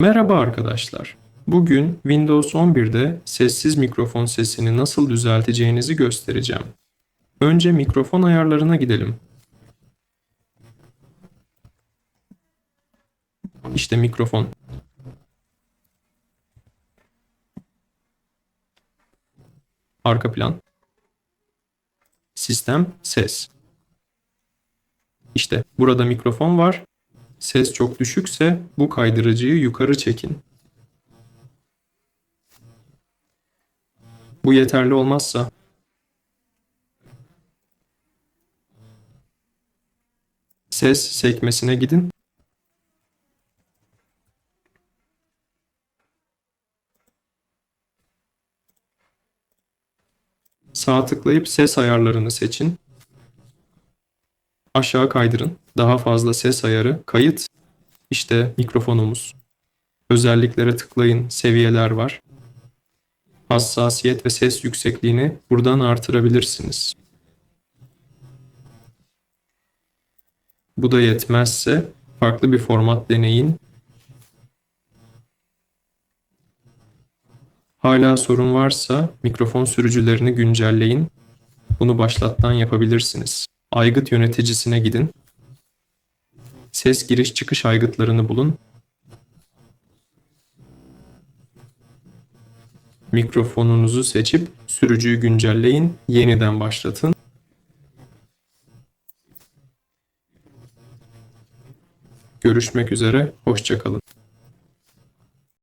Merhaba arkadaşlar. Bugün Windows 11'de sessiz mikrofon sesini nasıl düzelteceğinizi göstereceğim. Önce mikrofon ayarlarına gidelim. İşte mikrofon. Arka plan. Sistem, ses. İşte burada mikrofon var. Ses çok düşükse bu kaydırıcıyı yukarı çekin. Bu yeterli olmazsa ses sekmesine gidin. Sağ tıklayıp ses ayarlarını seçin. Aşağı kaydırın. Daha fazla ses ayarı, kayıt. İşte mikrofonumuz. Özelliklere tıklayın. Seviyeler var. Hassasiyet ve ses yüksekliğini buradan artırabilirsiniz. Bu da yetmezse farklı bir format deneyin. Hala sorun varsa mikrofon sürücülerini güncelleyin. Bunu başlattan yapabilirsiniz. Aygıt yöneticisine gidin. Ses giriş çıkış aygıtlarını bulun. Mikrofonunuzu seçip sürücüyü güncelleyin, yeniden başlatın. Görüşmek üzere, hoşçakalın.